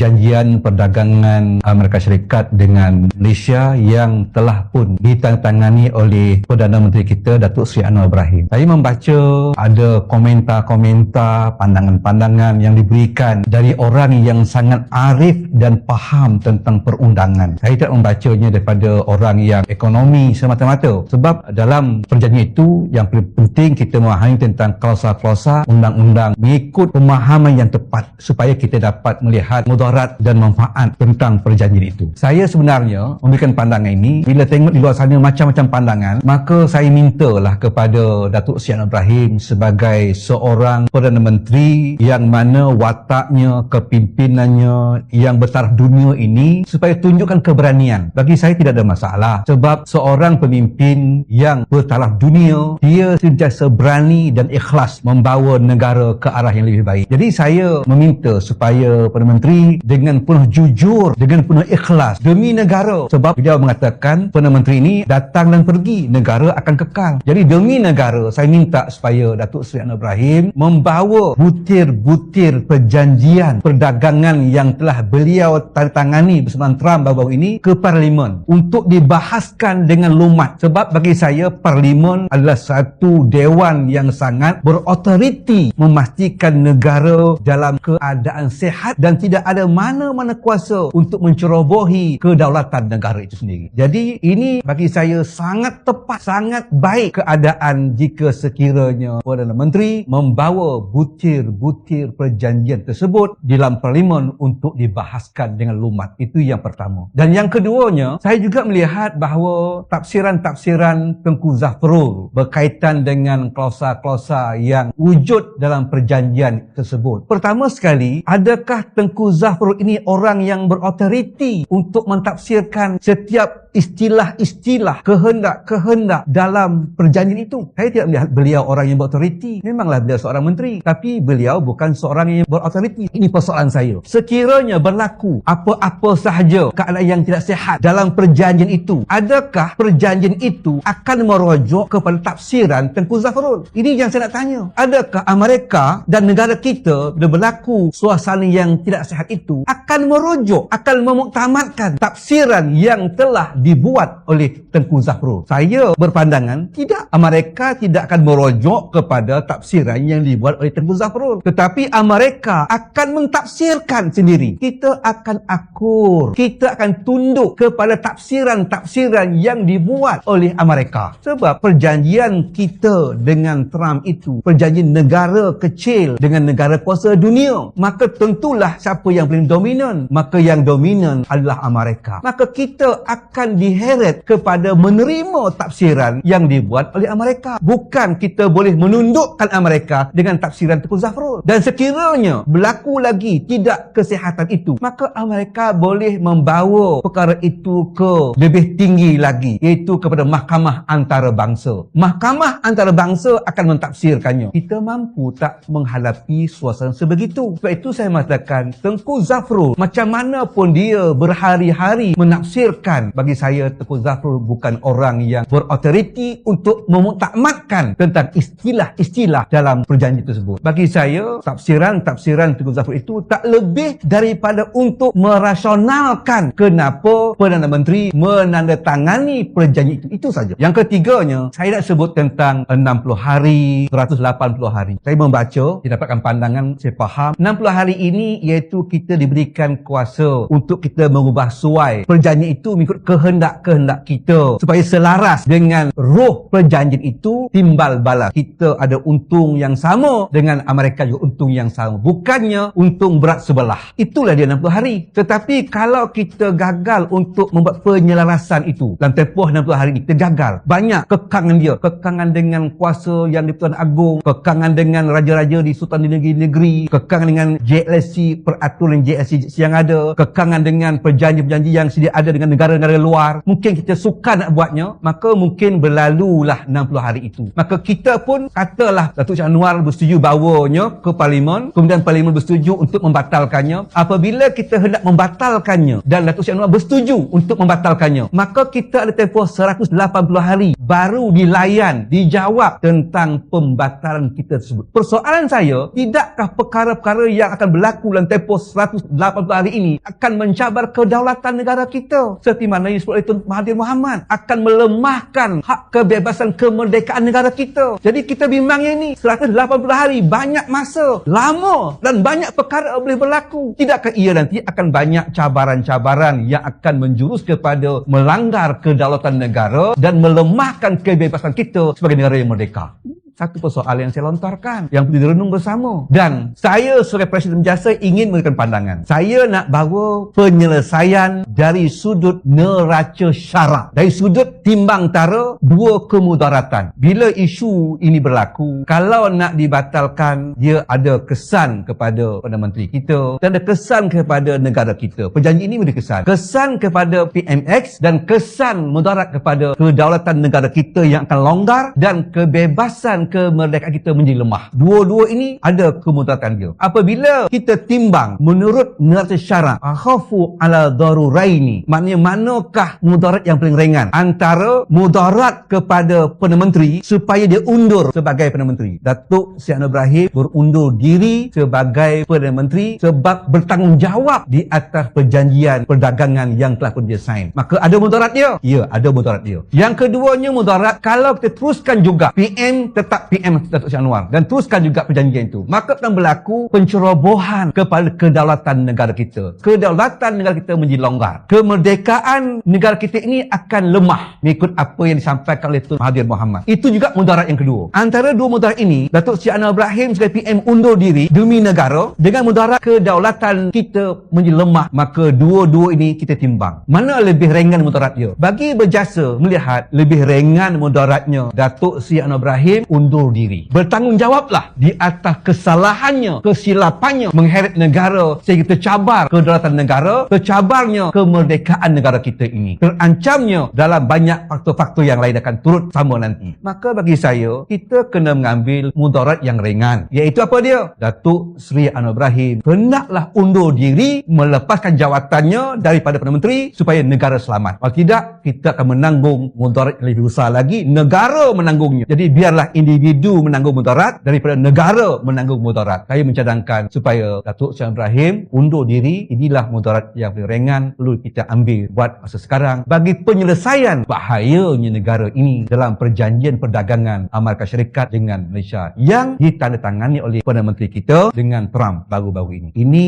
perjanjian perdagangan Amerika Syarikat dengan Malaysia yang telah pun ditandatangani oleh Perdana Menteri kita Datuk Seri Anwar Ibrahim. Saya membaca ada komentar-komentar, pandangan-pandangan yang diberikan dari orang yang sangat arif dan faham tentang perundangan. Saya tidak membacanya daripada orang yang ekonomi semata-mata. Sebab dalam perjanjian itu yang paling penting kita memahami tentang klausa-klausa undang-undang mengikut pemahaman yang tepat supaya kita dapat melihat mudarat dan manfaat tentang perjanjian itu. Saya sebenarnya memberikan pandangan ini bila tengok di luar sana macam-macam pandangan maka saya mintalah kepada Datuk Seri Ibrahim sebagai seorang Perdana Menteri yang mana wataknya, kepimpinannya yang bertaraf dunia ini supaya tunjukkan keberanian. Bagi saya tidak ada masalah sebab seorang pemimpin yang bertaraf dunia dia sentiasa berani dan ikhlas membawa negara ke arah yang lebih baik. Jadi saya meminta supaya Perdana Menteri dengan penuh jujur, dengan penuh ikhlas demi negara. Sebab beliau mengatakan Perdana Menteri ini datang dan pergi, negara akan kekal. Jadi demi negara, saya minta supaya Datuk Seri Anwar Ibrahim membawa butir-butir perjanjian perdagangan yang telah beliau tangani bersama Trump baru-baru ini ke Parlimen untuk dibahaskan dengan lumat. Sebab bagi saya Parlimen adalah satu dewan yang sangat berotoriti memastikan negara dalam keadaan sehat dan tidak ada mana-mana kuasa untuk mencerobohi kedaulatan negara itu sendiri. Jadi ini bagi saya sangat tepat, sangat baik keadaan jika sekiranya Perdana Menteri membawa butir-butir perjanjian tersebut di dalam parlimen untuk dibahaskan dengan lumat. Itu yang pertama. Dan yang keduanya, saya juga melihat bahawa tafsiran-tafsiran Tengku Zafrul berkaitan dengan klausa-klausa yang wujud dalam perjanjian tersebut. Pertama sekali, adakah Tengku Zafrul ini orang yang berotoriti untuk mentafsirkan setiap istilah-istilah kehendak-kehendak dalam perjanjian itu. Saya tidak melihat beliau orang yang berotoriti. Memanglah beliau seorang menteri. Tapi beliau bukan seorang yang berotoriti. Ini persoalan saya. Sekiranya berlaku apa-apa sahaja keadaan yang tidak sehat dalam perjanjian itu, adakah perjanjian itu akan merujuk kepada tafsiran Tengku Zafrul? Ini yang saya nak tanya. Adakah Amerika dan negara kita bila berlaku suasana yang tidak sehat itu akan merujuk, akan memuktamadkan tafsiran yang telah dibuat oleh Tengku Zafrul. Saya berpandangan tidak. Amerika tidak akan merujuk kepada tafsiran yang dibuat oleh Tengku Zafrul. Tetapi Amerika akan mentafsirkan sendiri. Kita akan akur. Kita akan tunduk kepada tafsiran-tafsiran yang dibuat oleh Amerika. Sebab perjanjian kita dengan Trump itu perjanjian negara kecil dengan negara kuasa dunia. Maka tentulah siapa yang paling dominan. Maka yang dominan adalah Amerika. Maka kita akan diheret kepada menerima tafsiran yang dibuat oleh Amerika. Bukan kita boleh menundukkan Amerika dengan tafsiran Tengku Zafrul. Dan sekiranya berlaku lagi tidak kesihatan itu, maka Amerika boleh membawa perkara itu ke lebih tinggi lagi, iaitu kepada mahkamah antarabangsa. Mahkamah antarabangsa akan mentafsirkannya. Kita mampu tak menghadapi suasana sebegitu? Sebab itu saya mengatakan, Tengku Zafrul, macam mana pun dia berhari-hari menafsirkan bagi saya Tengku Zafrul bukan orang yang berotoriti untuk memutakmatkan tentang istilah-istilah dalam perjanjian tersebut. Bagi saya, tafsiran-tafsiran Tengku Zafrul itu tak lebih daripada untuk merasionalkan kenapa Perdana Menteri menandatangani perjanjian itu. Itu saja. Yang ketiganya, saya nak sebut tentang 60 hari, 180 hari. Saya membaca, didapatkan pandangan, saya faham. 60 hari ini iaitu kita diberikan kuasa untuk kita mengubah suai. Perjanjian itu mengikut kehendak kehendak-kehendak kita supaya selaras dengan roh perjanjian itu. Timbal balas kita ada untung yang sama dengan Amerika juga untung yang sama. Bukannya untung berat sebelah. Itulah dia 60 hari. Tetapi kalau kita gagal untuk membuat penyelarasan itu dalam tempoh 60 hari kita gagal. Banyak kekangan dia. Kekangan dengan kuasa yang di Tuan Agung kekangan dengan raja-raja di sultan di negeri-negeri kekangan dengan JLC peraturan JLC yang ada kekangan dengan perjanjian-perjanjian yang sedia ada dengan negara-negara luar mungkin kita suka nak buatnya, maka mungkin berlalulah 60 hari itu. Maka kita pun katalah Datuk Syah Anwar bersetuju bawanya ke parlimen, kemudian parlimen bersetuju untuk membatalkannya. Apabila kita hendak membatalkannya dan Datuk Syah Anwar bersetuju untuk membatalkannya, maka kita ada tempoh 180 hari baru dilayan, dijawab tentang pembatalan kita tersebut. Persoalan saya, tidakkah perkara-perkara yang akan berlaku dalam tempoh 180 180 hari ini akan mencabar kedaulatan negara kita. Seperti mana yang disebut oleh Tun Mahathir Mohamad akan melemahkan hak kebebasan kemerdekaan negara kita. Jadi kita bimbangnya ini 180 hari banyak masa, lama dan banyak perkara boleh berlaku. Tidakkah ia nanti akan banyak cabaran-cabaran yang akan menjurus kepada melanggar kedaulatan negara dan melemahkan kebebasan kita sebagai negara yang merdeka satu persoalan yang saya lontarkan yang perlu direnung bersama. Dan saya sebagai Presiden Jasa ingin memberikan pandangan. Saya nak bawa penyelesaian dari sudut neraca syarak. Dari sudut timbang tara dua kemudaratan. Bila isu ini berlaku kalau nak dibatalkan dia ada kesan kepada Perdana Menteri kita dan ada kesan kepada negara kita. Perjanjian ini memberi kesan. Kesan kepada PMX dan kesan mudarat kepada kedaulatan negara kita yang akan longgar dan kebebasan kemerdekaan kita menjadi lemah. Dua-dua ini ada kemudaratan dia. Apabila kita timbang menurut neraca syarak, akhafu ala daruraini, maknanya manakah mudarat yang paling ringan? Antara mudarat kepada Perdana Menteri supaya dia undur sebagai Perdana Menteri. Datuk Anwar Ibrahim berundur diri sebagai Perdana Menteri sebab bertanggungjawab di atas perjanjian perdagangan yang telah pun dia sign. Maka ada mudarat dia? Ya, ada mudarat dia. Yang keduanya mudarat kalau kita teruskan juga PM tetap tetap PM Datuk Syah Anwar. Dan teruskan juga perjanjian itu. Maka akan berlaku pencerobohan kepada kedaulatan negara kita. Kedaulatan negara kita menjadi longgar. Kemerdekaan negara kita ini akan lemah mengikut apa yang disampaikan oleh Tun Mahathir Mohamad. Itu juga mudarat yang kedua. Antara dua mudarat ini Datuk Syah Anwar Ibrahim sebagai PM undur diri demi negara dengan mudarat kedaulatan kita menjadi lemah maka dua-dua ini kita timbang. Mana lebih ringan mudarat dia bagi berjasa melihat lebih ringan mudaratnya Datuk Syah Anwar Ibrahim undur diri. Bertanggungjawablah di atas kesalahannya, kesilapannya mengheret negara sehingga tercabar kedaulatan negara, tercabarnya kemerdekaan negara kita ini. Terancamnya dalam banyak faktor-faktor yang lain akan turut sama nanti. Maka bagi saya, kita kena mengambil mudarat yang ringan. Iaitu apa dia? Datuk Seri Anwar Ibrahim hendaklah undur diri melepaskan jawatannya daripada Perdana Menteri supaya negara selamat. Kalau tidak, kita akan menanggung mudarat yang lebih besar lagi. Negara menanggungnya. Jadi biarlah ini individu menanggung mudarat daripada negara menanggung mudarat. Saya mencadangkan supaya Datuk Syah Ibrahim undur diri. Inilah mudarat yang paling ringan perlu kita ambil buat masa sekarang bagi penyelesaian bahayanya negara ini dalam perjanjian perdagangan Amerika Syarikat dengan Malaysia yang ditandatangani oleh Perdana Menteri kita dengan Trump baru-baru ini. Ini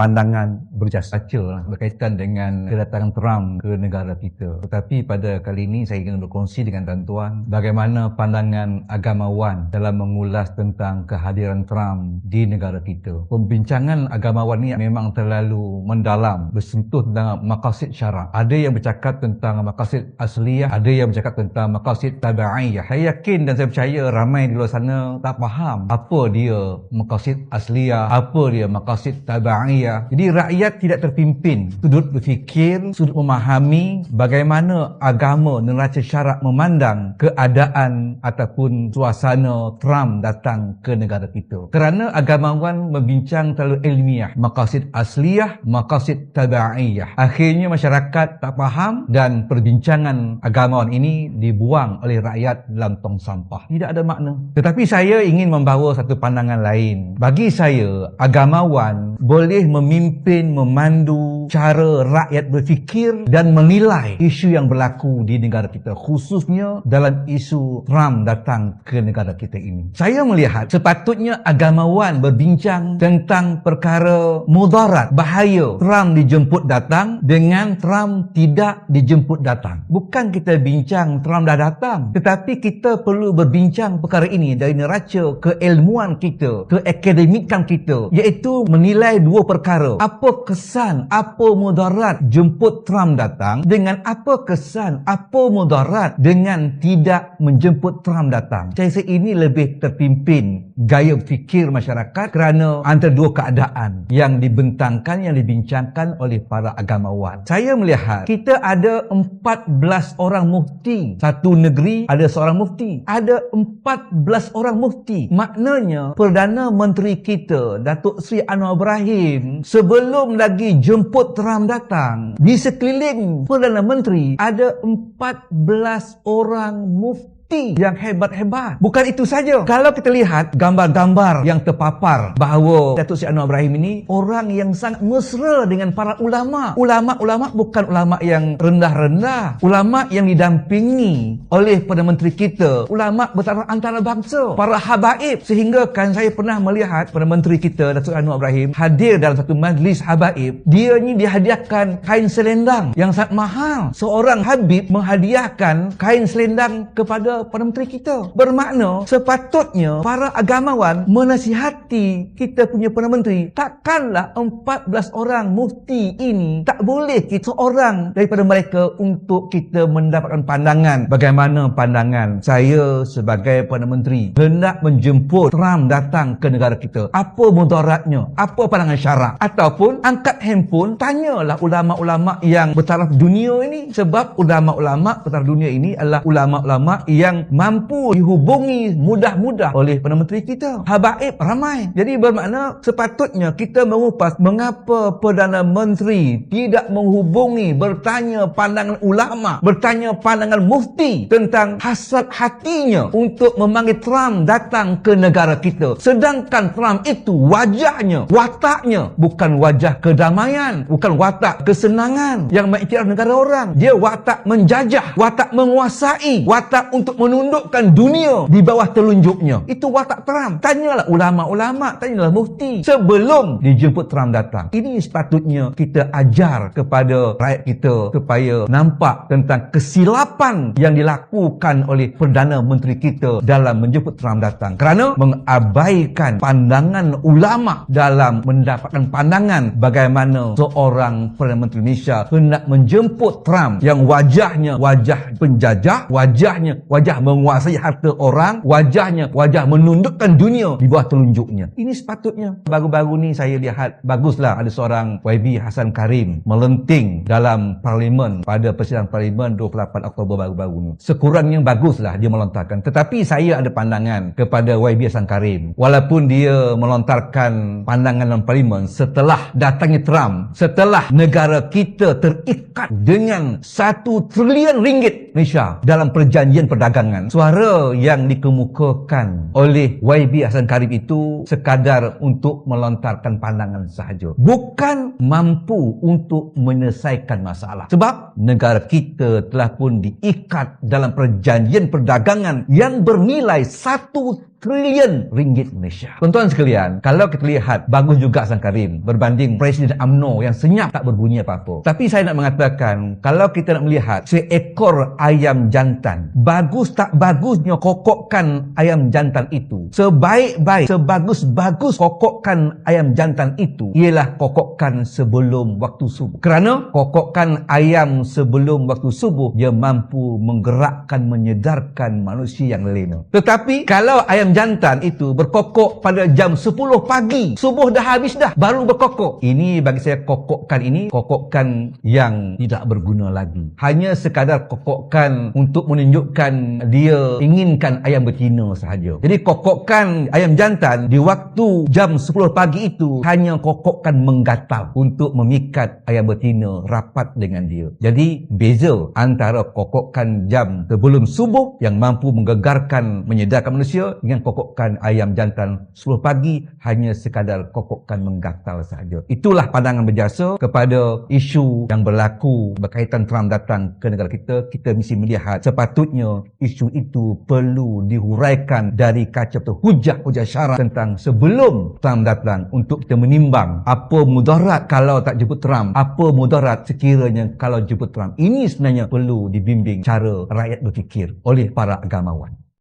pandangan berjasa lah berkaitan dengan kedatangan Trump ke negara kita. Tetapi pada kali ini saya ingin berkongsi dengan tuan-tuan bagaimana pandangan agamawan dalam mengulas tentang kehadiran Trump di negara kita. Pembincangan agamawan ini memang terlalu mendalam bersentuh tentang maqasid syarak. Ada yang bercakap tentang maqasid asliyah, ada yang bercakap tentang maqasid tabi'iyah. Saya yakin dan saya percaya ramai di luar sana tak faham apa dia maqasid asliyah, apa dia maqasid tabi'iyah rakyat. Jadi rakyat tidak terpimpin sudut berfikir, sudut memahami bagaimana agama neraca syarak memandang keadaan ataupun suasana Trump datang ke negara kita. Kerana agamawan membincang terlalu ilmiah, maqasid asliyah, maqasid tabi'iyah. Akhirnya masyarakat tak faham dan perbincangan agamawan ini dibuang oleh rakyat dalam tong sampah. Tidak ada makna. Tetapi saya ingin membawa satu pandangan lain. Bagi saya, agamawan boleh memimpin, memandu cara rakyat berfikir dan menilai isu yang berlaku di negara kita. Khususnya dalam isu Trump datang ke negara kita ini. Saya melihat sepatutnya agamawan berbincang tentang perkara mudarat, bahaya Trump dijemput datang dengan Trump tidak dijemput datang. Bukan kita bincang Trump dah datang. Tetapi kita perlu berbincang perkara ini dari neraca keilmuan kita, keakademikan kita. Iaitu menilai dua perkara perkara. Apa kesan, apa mudarat jemput Trump datang dengan apa kesan, apa mudarat dengan tidak menjemput Trump datang. Saya rasa ini lebih terpimpin gaya fikir masyarakat kerana antara dua keadaan yang dibentangkan, yang dibincangkan oleh para agamawan. Saya melihat kita ada 14 orang mufti. Satu negeri ada seorang mufti. Ada 14 orang mufti. Maknanya Perdana Menteri kita, Datuk Sri Anwar Ibrahim sebelum lagi jemput Trump datang di sekeliling Perdana Menteri ada 14 orang mufti mufti yang hebat-hebat. Bukan itu saja. Kalau kita lihat gambar-gambar yang terpapar bahawa Datuk Seri Anwar Ibrahim ini orang yang sangat mesra dengan para ulama. Ulama-ulama bukan ulama yang rendah-rendah. Ulama yang didampingi oleh Perdana Menteri kita. Ulama bertaraf antara bangsa. Para habaib. Sehingga kan saya pernah melihat Perdana Menteri kita Datuk Anwar Ibrahim hadir dalam satu majlis habaib. Dia ni dihadiahkan kain selendang yang sangat mahal. Seorang habib menghadiahkan kain selendang kepada Perdana Menteri kita. Bermakna sepatutnya para agamawan menasihati kita punya Perdana Menteri. Takkanlah 14 orang mufti ini tak boleh kita seorang daripada mereka untuk kita mendapatkan pandangan. Bagaimana pandangan saya sebagai Perdana Menteri hendak menjemput Trump datang ke negara kita. Apa mudaratnya? Apa pandangan syarak? Ataupun angkat handphone tanyalah ulama-ulama yang bertaraf dunia ini sebab ulama-ulama bertaraf dunia ini adalah ulama-ulama yang mampu dihubungi mudah-mudah oleh Perdana Menteri kita. Habaib ramai. Jadi bermakna sepatutnya kita mengupas mengapa Perdana Menteri tidak menghubungi, bertanya pandangan ulama, bertanya pandangan mufti tentang hasrat hatinya untuk memanggil Trump datang ke negara kita. Sedangkan Trump itu wajahnya, wataknya bukan wajah kedamaian, bukan watak kesenangan yang mengiktiraf negara orang. Dia watak menjajah, watak menguasai, watak untuk menundukkan dunia di bawah telunjuknya. Itu watak Trump. Tanyalah ulama-ulama, tanyalah mufti sebelum dijemput Trump datang. Ini sepatutnya kita ajar kepada rakyat kita supaya nampak tentang kesilapan yang dilakukan oleh Perdana Menteri kita dalam menjemput Trump datang. Kerana mengabaikan pandangan ulama dalam mendapatkan pandangan bagaimana seorang Perdana Menteri Malaysia hendak menjemput Trump yang wajahnya wajah penjajah, wajahnya wajah menguasai harta orang, wajahnya wajah menundukkan dunia di bawah telunjuknya. Ini sepatutnya. Baru-baru ni saya lihat baguslah ada seorang YB Hasan Karim melenting dalam parlimen pada persidangan parlimen 28 Oktober baru-baru ni. Sekurangnya baguslah dia melontarkan. Tetapi saya ada pandangan kepada YB Hasan Karim. Walaupun dia melontarkan pandangan dalam parlimen setelah datangnya Trump, setelah negara kita terikat dengan satu trilion ringgit Malaysia dalam perjanjian perdagangan. Suara yang dikemukakan oleh YB Hasan Karim itu sekadar untuk melontarkan pandangan sahaja. Bukan mampu untuk menyelesaikan masalah. Sebab negara kita telah pun diikat dalam perjanjian perdagangan yang bernilai satu trilion ringgit Malaysia. Tuan-tuan sekalian, kalau kita lihat bagus juga Sang Karim berbanding Presiden AMNO yang senyap tak berbunyi apa-apa. Tapi saya nak mengatakan, kalau kita nak melihat seekor ayam jantan, bagus tak bagusnya kokokkan ayam jantan itu. Sebaik-baik, sebagus-bagus kokokkan ayam jantan itu ialah kokokkan sebelum waktu subuh. Kerana kokokkan ayam sebelum waktu subuh, dia mampu menggerakkan, menyedarkan manusia yang lena. Tetapi kalau ayam jantan itu berkokok pada jam 10 pagi. Subuh dah habis dah, baru berkokok. Ini bagi saya kokokkan ini, kokokkan yang tidak berguna lagi. Hanya sekadar kokokkan untuk menunjukkan dia inginkan ayam betina sahaja. Jadi kokokkan ayam jantan di waktu jam 10 pagi itu hanya kokokkan menggatal untuk memikat ayam betina rapat dengan dia. Jadi beza antara kokokkan jam sebelum subuh yang mampu menggegarkan, menyedarkan manusia dengan kokokkan ayam jantan 10 pagi hanya sekadar kokokkan menggatal sahaja. Itulah pandangan berjasa kepada isu yang berlaku berkaitan Trump datang ke negara kita. Kita mesti melihat sepatutnya isu itu perlu dihuraikan dari kaca atau hujah-hujah syarat tentang sebelum Trump datang untuk kita menimbang apa mudarat kalau tak jemput Trump, apa mudarat sekiranya kalau jemput Trump. Ini sebenarnya perlu dibimbing cara rakyat berfikir oleh para agamawan.